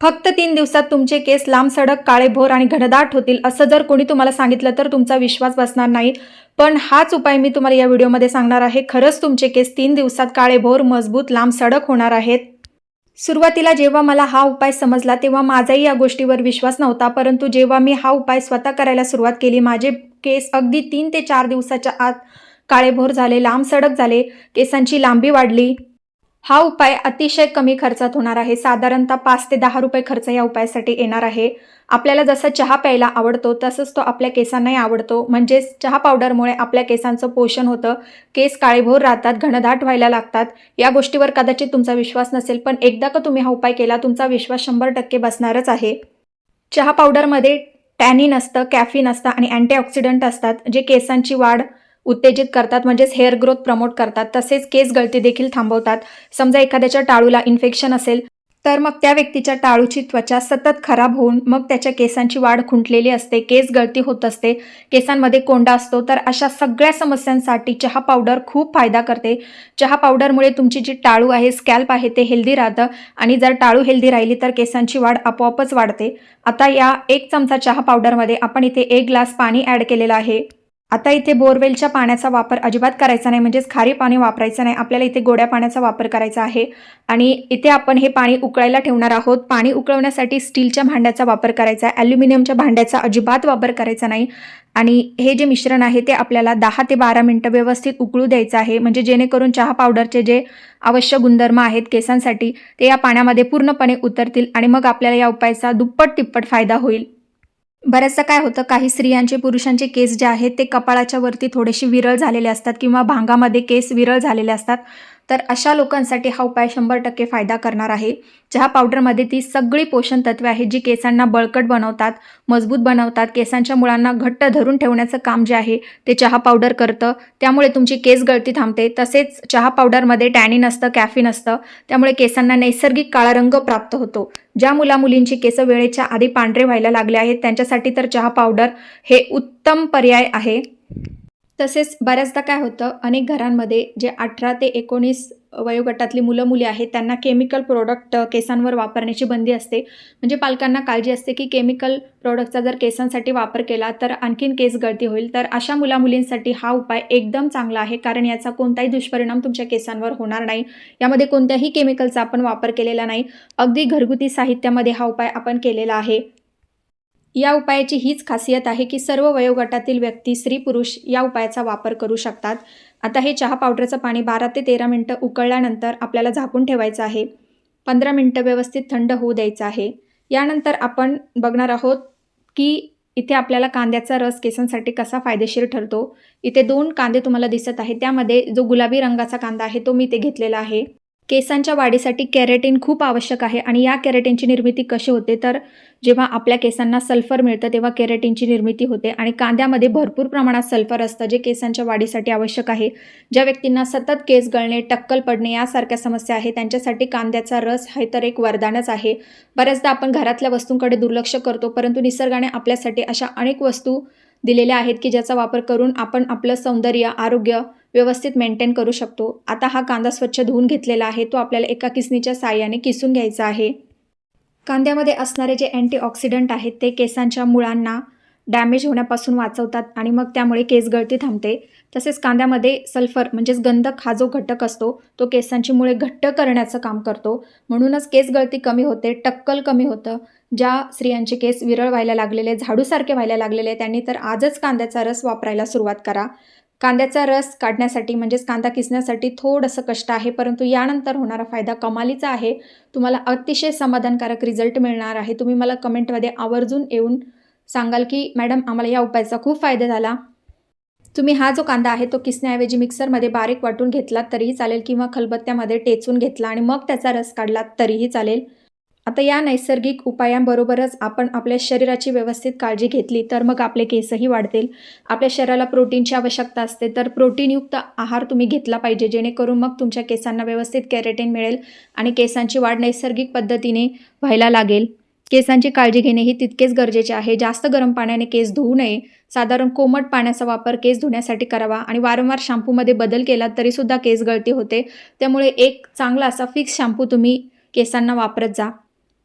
फक्त तीन दिवसात तुमचे केस लांब सडक काळेभोर आणि घनदाट होतील असं जर कोणी तुम्हाला सांगितलं तर तुमचा विश्वास बसणार नाही. पण हाच उपाय मी तुम्हाला या व्हिडिओमध्ये सांगणार आहे. खरंच तुमचे केस तीन दिवसात काळेभोर मजबूत लांब सडक होणार आहेत. सुरुवातीला जेव्हा मला हा उपाय समजला तेव्हा माझाही या गोष्टीवर विश्वास नव्हता. परंतु जेव्हा मी हा उपाय स्वतः करायला सुरुवात केली माझे केस अगदी तीन ते चार दिवसाच्या आत काळेभोर झाले लांब सडक झाले केसांची लांबी वाढली. हा उपाय अतिशय कमी खर्चात होणार आहे. साधारणतः पाच ते दहा रुपये खर्च या उपायासाठी येणार आहे. आपल्याला जसा चहा प्यायला आवडतो तसंच तो आपल्या केसांनाही आवडतो. म्हणजेच चहा पावडरमुळे आपल्या केसांचं पोषण होतं. केस काळेभोर राहतात घनदाट व्हायला लागतात. या गोष्टीवर कदाचित तुमचा विश्वास नसेल पण एकदा का तुम्ही हा उपाय केला तुमचा विश्वास शंभर टक्के बसणारच आहे. चहा पावडरमध्ये टॅनिन असतं कॅफिन असतं आणि अँटीऑक्सिडंट असतात जे केसांची वाढ उत्तेजित करतात म्हणजेच हेअर ग्रोथ प्रमोट करतात. तसेच केस गळती देखील थांबवतात. समजा एखाद्याच्या टाळूला इन्फेक्शन असेल तर मग त्या व्यक्तीच्या टाळूची त्वचा सतत खराब होऊन मग त्याच्या केसांची वाढ खुंटलेली असते केस गळती होत असते केसांमध्ये कोंडा असतो तर अशा सगळ्या समस्यांसाठी चहा पावडर खूप फायदा करते. चहा पावडरमुळे तुमची जी टाळू आहे स्कॅल्प आहे ते हेल्दी राहतं आणि जर टाळू हेल्दी राहिली तर केसांची वाढ आपोआपच वाढते. आता या एक चमचा चहा पावडरमध्ये आपण इथे एक ग्लास पाणी ॲड केलेलं आहे. आता इथे बोरवेलच्या पाण्याचा वापर अजिबात करायचा नाही म्हणजेच खारी पाणी वापरायचं नाही. आपल्याला इथे गोड्या पाण्याचा वापर करायचा आहे. आणि इथे आपण हे पाणी उकळायला ठेवणार आहोत. पाणी उकळवण्यासाठी स्टीलच्या भांड्याचा वापर करायचा आहे. ॲल्युमिनियमच्या भांड्याचा अजिबात वापर करायचा नाही. आणि हे जे मिश्रण आहे ते आपल्याला दहा ते बारा मिनटं व्यवस्थित उकळू द्यायचं आहे. म्हणजे जेणेकरून चहा पावडरचे जे आवश्यक गुणधर्म आहेत केसांसाठी ते या पाण्यामध्ये पूर्णपणे उतरतील आणि मग आपल्याला या उपायाचा दुप्पट तिप्पट फायदा होईल. बऱ्याचदा काय होतं काही स्त्रियांचे पुरुषांचे केस जे आहेत ते कपाळाच्या वरती थोडेसे विरळ झालेले असतात किंवा भांगामध्ये केस विरळ झालेले असतात. तर अशा लोकांसाठी हा उपाय शंभर टक्के फायदा करणार आहे. चहा पावडरमध्ये ती सगळी पोषण तत्वे आहेत जी केसांना बळकट बनवतात मजबूत बनवतात. केसांच्या मुळांना घट्ट धरून ठेवण्याचं काम जे आहे ते चहा पावडर करतं. त्यामुळे तुमची केस गळती थांबते. तसेच चहा पावडरमध्ये टॅनिन असतं कॅफिन असतं. त्यामुळे केसांना नैसर्गिक काळा रंग प्राप्त होतो. ज्या मुला मुलींची केस वेळेच्या आधी पांढरे व्हायला लागले आहेत त्यांच्यासाठी तर चहा पावडर हे उत्तम पर्याय आहे. तसेच बऱ्याचदा काय होतं अनेक घरांमध्ये जे अठरा ते एकोणीस वयोगटातली मुलं मुली आहेत त्यांना केमिकल प्रोडक्ट केसांवर वापरण्याची बंदी असते. म्हणजे पालकांना काळजी असते की केमिकल प्रोडक्टचा जर केसांसाठी वापर केला तर आणखीन केस गळती होईल. तर अशा मुला मुलींसाठी हा उपाय एकदम चांगला आहे कारण याचा कोणताही दुष्परिणाम तुमच्या केसांवर होणार नाही. यामध्ये कोणत्याही केमिकलचा आपण वापर केलेला नाही. अगदी घरगुती साहित्यामध्ये हा उपाय आपण केलेला आहे. या उपायाची हीच खासियत आहे की सर्व वयोगटातील व्यक्ती स्त्री पुरुष या उपायाचा वापर करू शकतात. आता हे चहा पावडरचं पाणी बारा ते तेरा मिनटं उकळल्यानंतर आपल्याला झाकून ठेवायचं आहे. पंधरा मिनटं व्यवस्थित थंड होऊ द्यायचं आहे. यानंतर आपण बघणार आहोत की इथे आपल्याला कांद्याचा रस केसांसाठी कसा फायदेशीर ठरतो. इथे दोन कांदे तुम्हाला दिसत आहे त्यामध्ये जो गुलाबी रंगाचा कांदा आहे तो मी इथे घेतलेला आहे. केसांच्या वाढीसाठी कॅरेटीन खूप आवश्यक आहे आणि या कॅरेटीनची निर्मिती कशी होते? तर जेव्हा आपल्या केसांना सल्फर मिळतं तेव्हा कॅरेटीनची निर्मिती होते आणि कांद्यामध्ये भरपूर प्रमाणात सल्फर असतं जे केसांच्या वाढीसाठी आवश्यक आहे. ज्या व्यक्तींना सतत केस गळणे टक्कल पडणे यासारख्या समस्या आहे त्यांच्यासाठी कांद्याचा रस हे तर एक वरदानच आहे. बऱ्याचदा आपण घरातल्या वस्तूंकडे दुर्लक्ष करतो परंतु निसर्गाने आपल्यासाठी अशा अनेक वस्तू दिलेल्या आहेत की ज्याचा वापर करून आपण आपलं सौंदर्य आरोग्य व्यवस्थित मेंटेन करू शकतो. आता हा कांदा स्वच्छ धुवून घेतलेला आहे. तो आपल्याला एका किसणीच्या साहाय्याने किसून घ्यायचा आहे. कांद्यामध्ये असणारे जे अँटीऑक्सिडंट आहेत ते केसांच्या मुळांना डॅमेज होण्यापासून वाचवतात आणि मग त्यामुळे केस गळती थांबते. तसेच कांद्यामध्ये सल्फर म्हणजेच गंधक हा जो घटक असतो तो केसांची मुळे घट्ट करण्याचं काम करतो. म्हणूनच केस गळती कमी होते टक्कल कमी होतं. ज्या स्त्रियांचे केस विरळ व्हायला लागलेले झाडूसारखे व्हायला लागलेले त्यांनी तर आजच कांद्याचा रस वापरायला सुरुवात करा. कांद्याचा रस काढण्यासाठी म्हणजेच कांदा किसण्यासाठी थोडंसं कष्ट आहे परंतु यानंतर होणारा फायदा कमालीचा आहे. तुम्हाला अतिशय समाधानकारक रिझल्ट मिळणार आहे. तुम्ही मला कमेंटमध्ये आवर्जून येऊन सांगाल की मॅडम आम्हाला या उपायाचा खूप फायदा झाला. तुम्ही हा जो कांदा आहे तो किसण्याऐवजी मिक्सरमध्ये बारीक वाटून घेतलात तरीही चालेल किंवा खलबत्त्यामध्ये टेचून घेतला आणि मग त्याचा रस काढलात तरीही चालेल? आता या नैसर्गिक उपायांबरोबरच आपण आपल्या शरीराची व्यवस्थित काळजी घेतली तर मग आपले केसही वाढतील. आपल्या शरीराला प्रोटीनची आवश्यकता असते तर प्रोटीनयुक्त आहार तुम्ही घेतला पाहिजे जेणेकरून मग तुमच्या केसांना व्यवस्थित कॅरेटीन मिळेल आणि केसांची वाढ नैसर्गिक पद्धतीने व्हायला लागेल. केसांची काळजी घेणे ही तितकेच गरजेचे आहे. जास्त गरम पाण्याने केस धुवू नये. साधारण कोमट पाण्याचा वापर केस धुण्यासाठी करावा आणि वारंवार शॅम्पूमध्ये बदल केला तरीसुद्धा केस गळती होते. त्यामुळे एक चांगला असा फिक्स शॅम्पू तुम्ही केसांना वापरत जा.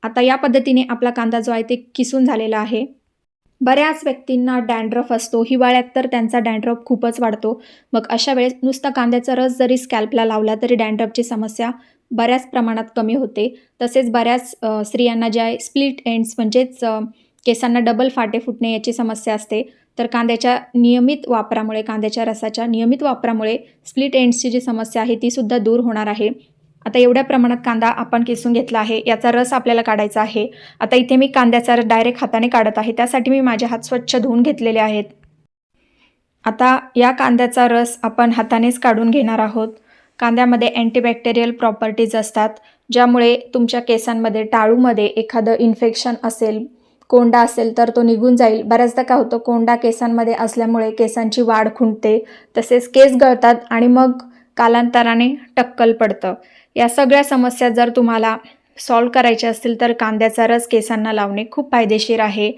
आता या पद्धतीने आपला कांदा जो आहे ते किसून झालेला आहे. बऱ्याच व्यक्तींना डॅन्ड्रफ असतो हिवाळ्यात तर त्यांचा डॅन्ड्रफ खूपच वाढतो. मग अशा वेळेस नुसता कांद्याचा रस जरी स्कॅल्पला लावला तरी डॅन्ड्रफची समस्या बऱ्याच प्रमाणात कमी होते. तसेच बऱ्याच स्त्रियांना ज्या स्प्लिट एंड्स म्हणजेच केसांना डबल फाटे फुटणे याची समस्या असते. तर कांद्याच्या नियमित वापरामुळे कांद्याच्या रसाच्या नियमित वापरामुळे स्प्लिट एंड्सची जी समस्या आहे ती सुद्धा दूर होणार आहे. आता एवढ्या प्रमाणात कांदा आपण किसून घेतला आहे याचा रस आपल्याला काढायचा आहे. आता इथे मी कांद्याचा रस डायरेक्ट हाताने काढत आहे त्यासाठी मी माझे हात स्वच्छ धुवून घेतलेले आहेत. आता या कांद्याचा रस आपण हातानेच काढून घेणार आहोत. कांद्यामध्ये अँटीबॅक्टेरियल प्रॉपर्टीज असतात ज्यामुळे तुमच्या केसांमध्ये टाळूमध्ये एखादं इन्फेक्शन असेल कोंडा असेल तर तो निघून जाईल. बऱ्याचदा काय होतं कोंडा केसांमध्ये असल्यामुळे केसांची वाढ खुंटते तसेच केस गळतात आणि मग कालांतराने टक्कल पडतं. या सगळ्या समस्या जर तुम्हाला सॉल्व करायच्या असतील तर कांद्याचा रस केसांना लावणे खूप फायदेशीर आहे.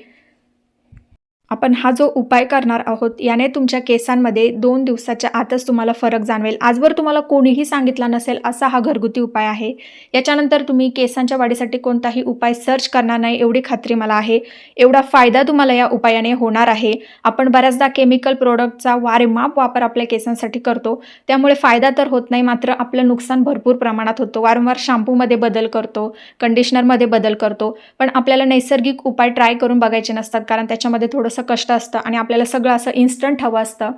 आपण हा जो उपाय करणार आहोत याने तुमच्या केसांमध्ये दोन दिवसाच्या आतच तुम्हाला फरक जाणवेल. आजवर तुम्हाला कोणीही सांगितला नसेल असा हा घरगुती उपाय आहे. याच्यानंतर तुम्ही केसांच्या वाढीसाठी कोणताही उपाय सर्च करणार नाही एवढी खात्री मला आहे. एवढा फायदा तुम्हाला या उपायाने होणार आहे. आपण बऱ्याचदा केमिकल प्रोडक्टचा वारेमाप वापर आपल्या केसांसाठी करतो. त्यामुळे फायदा तर होत नाही मात्र आपलं नुकसान भरपूर प्रमाणात होतं. वारंवार शॅम्पूमध्ये बदल करतो कंडिशनरमध्ये बदल करतो. पण आपल्याला नैसर्गिक उपाय ट्राय करून बघायचे नसतात कारण त्याच्यामध्ये थोडंसं कष्ट असतं आणि आपल्याला सगळं असं इन्स्टंट हवं असतं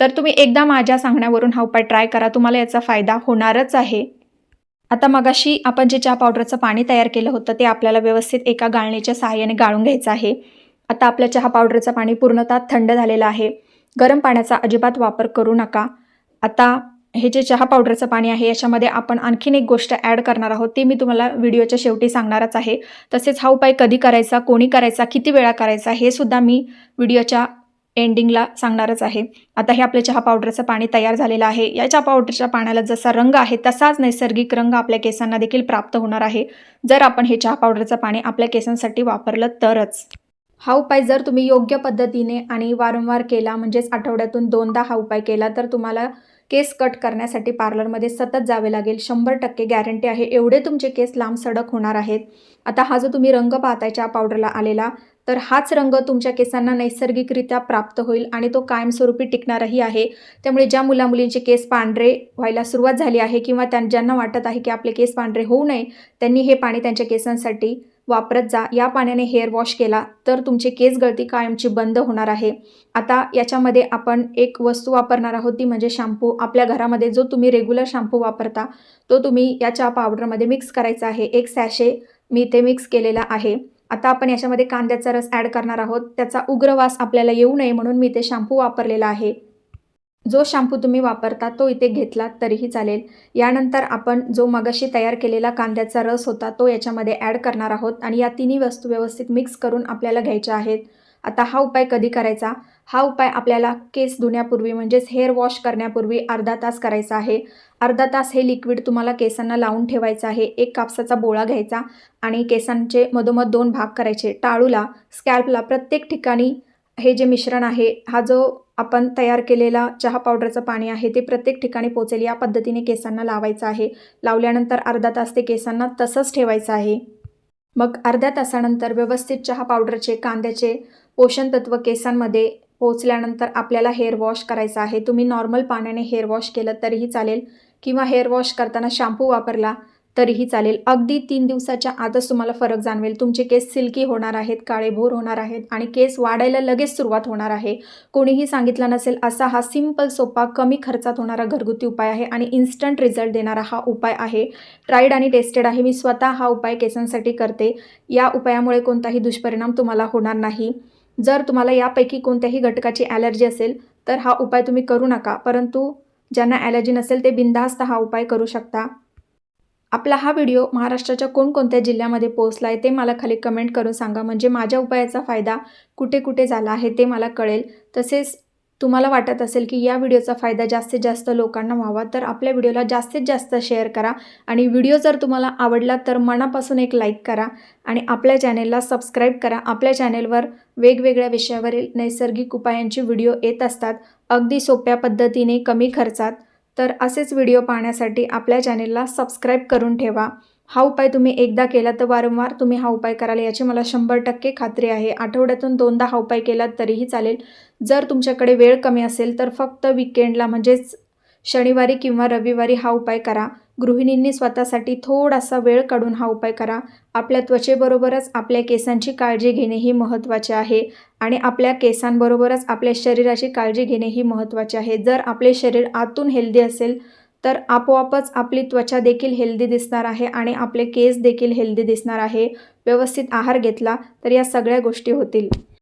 तर तुम्ही एकदा माझ्या सांगण्यावरून हा उपाय ट्राय करा. तुम्हाला याचा फायदा होणारच आहे. आता मगाशी आपण जे चहा पावडरचं पाणी तयार केलं होतं ते आपल्याला व्यवस्थित एका गाळणीच्या सहाय्याने गाळून घ्यायचं आहे. आता आपल्या चहा पावडरचं पाणी पूर्णतः थंड झालेलं आहे. गरम पाण्याचा अजिबात वापर करू नका. आता हे जे चहा पावडरचं पाणी आहे याच्यामध्ये आपण आणखीन एक गोष्ट ॲड करणार आहोत ती मी तुम्हाला व्हिडिओच्या शेवटी सांगणारच आहे. तसेच हा उपाय कधी करायचा कोणी करायचा किती वेळा करायचा हे सुद्धा मी व्हिडिओच्या एंडिंगला सांगणारच आहे. आता हे आपल्या चहा पावडरचं पाणी तयार झालेलं आहे. या चहा पावडरच्या पाण्याला जसा रंग आहे तसाच नैसर्गिक रंग आपल्या केसांना देखील प्राप्त होणार आहे. जर आपण हे चहा पावडरचं पाणी आपल्या केसांसाठी वापरलं तरच. हा उपाय जर तुम्ही योग्य पद्धतीने आणि वारंवार केला म्हणजेच आठवड्यातून दोनदा हा उपाय केला तर तुम्हाला केस कट करण्यासाठी पार्लरमध्ये सतत जावे लागेल. शंभर टक्के गॅरंटी आहे. एवढे तुमचे केस लांब सडक होणार आहेत. आता हा जो तुम्ही रंग पाहताय चहा पावडरला आलेला तर हाच रंग तुमच्या केसांना नैसर्गिकरित्या प्राप्त होईल आणि तो कायमस्वरूपी टिकणारही आहे. त्यामुळे ज्या मुलामुलींचे केस पांढरे व्हायला सुरुवात झाली आहे किंवा त्यां ज्यांना वाटत आहे की आपले केस पांढरे होऊ नये त्यांनी हे पाणी त्यांच्या केसांसाठी वापरत जा. या पाण्याने हेअर वॉश केला तर तुमची केस गळती कायमची बंद होणार आहे. आता याच्यामध्ये आपण एक वस्तू वापरणार आहोत ती म्हणजे शॅम्पू आपल्या घरामध्ये जो तुम्ही रेग्युलर शॅम्पू वापरता तो तुम्ही या चहा पावडरमध्ये मिक्स करायचा आहे. एक सॅशे मी ते मिक्स केलेला आहे. आता आपण याच्यामध्ये कांद्याचा रस ॲड करणार आहोत. त्याचा उग्रवास आपल्याला येऊ नये म्हणून मी ते शॅम्पू वापरलेला आहे. जो शॅम्पू तुम्ही वापरता तो इथे घेतला तरीही चालेल. यानंतर आपण जो मगाशी तयार केलेला कांद्याचा रस होता तो याच्यामध्ये ॲड करणार आहोत आणि या तिन्ही वस्तू व्यवस्थित मिक्स करून आपल्याला घ्यायच्या आहेत. आता हा उपाय कधी करायचा? हा उपाय आपल्याला केस धुण्यापूर्वी म्हणजेच हेअर वॉश करण्यापूर्वी अर्धा तास करायचा आहे. अर्धा तास हे लिक्विड तुम्हाला केसांना लावून ठेवायचं आहे. एक कापसाचा बोळा घ्यायचा आणि केसांचे मधोमध दोन भाग करायचे. टाळूला स्कॅल्पला प्रत्येक ठिकाणी हे जे मिश्रण आहे हा जो आपण तयार केलेला चहा पावडरचं पाणी आहे ते प्रत्येक ठिकाणी पोचेल या पद्धतीने केसांना लावायचं आहे. लावल्यानंतर अर्धा तास ते केसांना तसंच ठेवायचं आहे. मग अर्ध्या तासानंतर व्यवस्थित चहा पावडरचे कांद्याचे पोषण तत्व केसांमध्ये पोचल्यानंतर आपल्याला हेअर वॉश करायचा आहे. तुम्ही नॉर्मल पाण्याने हेअर वॉश केलं तरीही चालेल. किंवा हेअर वॉश करताना शॅम्पू वापरला तरीही चालेल. अगदी तीन दिवसाच्या आतच तुम्हाला फरक जाणवेल. तुमचे केस सिल्की होणार आहेत काळेभोर होणार आहेत आणि केस वाढायला लगेच सुरुवात होणार आहे. कोणीही सांगितलं नसेल असा हा सिंपल सोपा कमी खर्चात होणारा घरगुती उपाय आहे आणि इन्स्टंट रिझल्ट देणारा हा उपाय आहे. ट्राईड आणि टेस्टेड आहे. मी स्वतः हा उपाय केसांसाठी करते. या उपायामुळे कोणताही दुष्परिणाम तुम्हाला होणार नाही. जर तुम्हाला यापैकी कोणत्याही घटकाची ॲलर्जी असेल तर हा उपाय तुम्ही करू नका. परंतु ज्यांना ॲलर्जी नसेल ते बिनधास्त हा उपाय करू शकता. आपला हा व्हिडिओ महाराष्ट्राच्या कोणकोणत्या जिल्ह्यामध्ये पोहोचला आहे ते मला खाली कमेंट करून सांगा. म्हणजे माझ्या उपायाचा फायदा कुठे कुठे झाला आहे ते मला कळेल. तसेच तुम्हाला वाटत असेल की या व्हिडिओचा फायदा जास्तीत जास्त लोकांना व्हावा तर आपल्या व्हिडिओला जास्तीत जास्त शेअर करा. आणि व्हिडिओ जर तुम्हाला आवडला तर मनापासून एक लाईक करा आणि आपल्या चॅनेलला सबस्क्राईब करा. आपल्या चॅनेलवर वेगवेगळ्या विषयावरील नैसर्गिक उपायांची व्हिडिओ येत असतात. अगदी सोप्या पद्धतीने कमी खर्चात तर असेच व्हिडिओ पाहण्यासाठी आपल्या चॅनेलला सबस्क्राईब करून ठेवा. हा उपाय तुम्ही एकदा केला तर वारंवार तुम्ही हा उपाय कराल याची मला शंभर टक्के खात्री आहे. आठवड्यातून दोनदा हा उपाय केलात तरीही चालेल. जर तुमच्याकडे वेळ कमी असेल तर फक्त विकेंडला म्हणजेच शनिवारी किंवा रविवारी हा उपाय करा. गृहिणींनी स्वतःसाठी थोडासा वेळ काढून हा उपाय करा. आपल्या त्वचेबरोबरच आपल्या केसांची काळजी घेणेही महत्त्वाचे आहे आणि आपल्या केसांबरोबरच आपल्या शरीराची काळजी घेणेही महत्त्वाचे आहे. जर आपले शरीर आतून हेल्दी असेल तर आपोआपच आपली त्वचा देखील हेल्दी दिसणार आहे आणि आपले केस देखील हेल्दी दिसणार आहे. व्यवस्थित आहार घेतला तर या सगळ्या गोष्टी होतील.